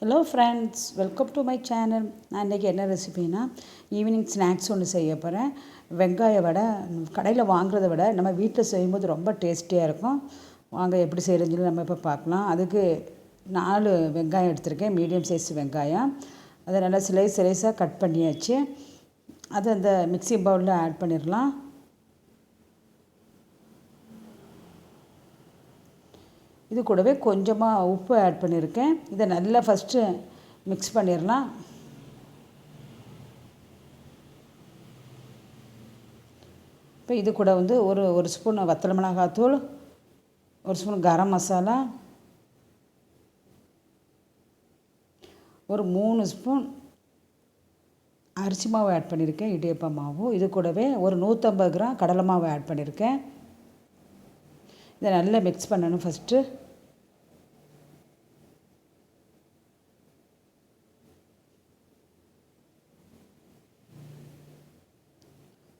Hello friends welcome to my channel நான் இன்றைக்கி என்ன ரெசிபினா ஈவினிங் ஸ்நாக்ஸ் ஒன்று செய்ய போகிறேன் வெங்காய வடை கடையில் வாங்குறத விட நம்ம வீட்டில் செய்யும்போது ரொம்ப டேஸ்டியாக இருக்கும். வாங்க எப்படி செய்கிறதுன்னு சொல்லி நம்ம இப்போ பார்க்கலாம். அதுக்கு நாலு வெங்காயம் எடுத்திருக்கேன். மீடியம் சைஸ் வெங்காயம். அதை நல்லா சிலைஸ் சிலைஸாக கட் பண்ணியாச்சு. அதை அந்த மிக்ஸி பவுலில் ஆட் பண்ணிடலாம். இது கூடவே கொஞ்சமாக உப்பு ஆட் பண்ணியிருக்கேன் இதை நல்லா ஃபஸ்ட்டு மிக்ஸ் பண்ணிடலாம் இப்போ இது கூட வந்து ஒரு ஒரு ஸ்பூன் வத்தல் மிளகாத்தூள் ஒரு ஸ்பூன் கரம் மசாலா ஒரு மூணு ஸ்பூன் அரிசி மாவு ஆட் பண்ணியிருக்கேன் இடியப்ப மாவு. இது கூடவே ஒரு நூற்றம்பது கிராம் கடலை மாவு ஆட் பண்ணியிருக்கேன் இதை நல்லா மிக்ஸ் பண்ணணும் ஃபஸ்ட்டு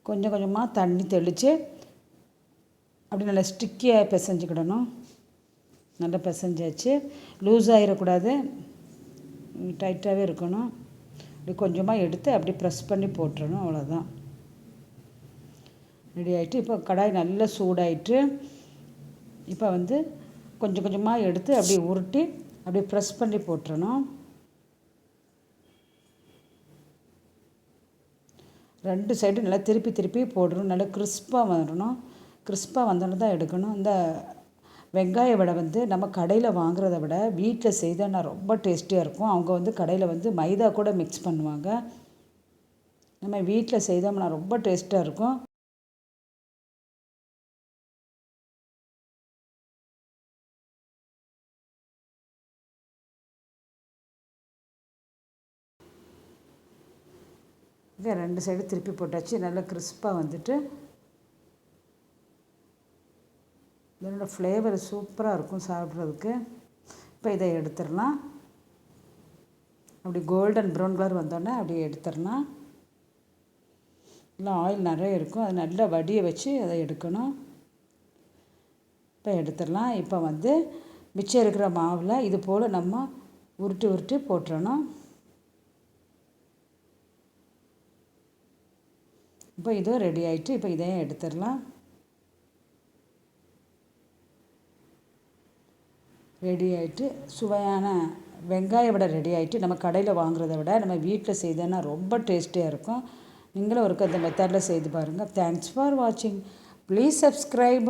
கொஞ்சம் கொஞ்சமாக தண்ணி தெளித்து அப்படி நல்லா ஸ்டிக்கியாக பிசைஞ்சிக்கிடணும். நல்லா பிசைஞ்சாச்சு. லூஸ் ஆகிடக்கூடாது டைட்டாகவே இருக்கணும். அப்படி கொஞ்சமாக எடுத்து அப்படி ப்ரெஸ் பண்ணி போட்டுறணும். அவ்வளோதான் ரெடி ஆகிட்டு இப்போ கடாய் நல்லா சூடாயிட்டு இப்போ வந்து கொஞ்சம் கொஞ்சமாக எடுத்து அப்படியே உருட்டி அப்படியே ப்ரெஸ் பண்ணி போட்டுறணும். ரெண்டு சைடும் நல்லா திருப்பி திருப்பி போடணும். நல்லா கிறிஸ்பாக வரணும். கிறிஸ்பாக வந்தோன்னு தான் எடுக்கணும். இந்த வெங்காய வடை வந்து நம்ம கடையில் வாங்குறத விட வீட்டில் செய்தால் ரொம்ப டேஸ்டியாக இருக்கும். அவங்க வந்து கடையில் வந்து மைதா கூட மிக்ஸ் பண்ணுவாங்க. நம்ம வீட்டில் செய்தோம்னா ரொம்ப டேஸ்ட்டாக இருக்கும். இதை ரெண்டு சைடு திருப்பி போட்டாச்சு. நல்லா கிறிஸ்பாக வந்துட்டு இதனோட ஃப்ளேவர் சூப்பராக இருக்கும் சாப்பிட்றதுக்கு. இப்போ இதை எடுத்துடலாம். அப்படி கோல்டன் ப்ரௌன் கலர் வந்தோடனே அப்படியே எடுத்துடலாம். இல்லை ஆயில் நிறைய இருக்கும். அது நல்லா வடியை வச்சு அதை எடுக்கணும். இப்போ எடுத்துடலாம். இப்போ வந்து மிச்சம் இருக்கிற மாவில் இது போல் நம்ம உருட்டி உருட்டி போட்டுறணும். இப்போ இதுவும் ரெடி ஆகிட்டு இப்போ இதையும் எடுத்துடலாம். ரெடி ஆகிட்டு சுவையான வெங்காய வடை ரெடி ஆகிட்டு நம்ம கடையில் வாங்குறத விட நம்ம வீட்டில் செய்தோன்னா ரொம்ப டேஸ்டியாக இருக்கும். நீங்களும் ஒரு இந்த மெத்தடில் செய்து பாருங்கள் தேங்க்ஸ் ஃபார் வாட்சிங் ப்ளீஸ் சப்ஸ்கிரைப்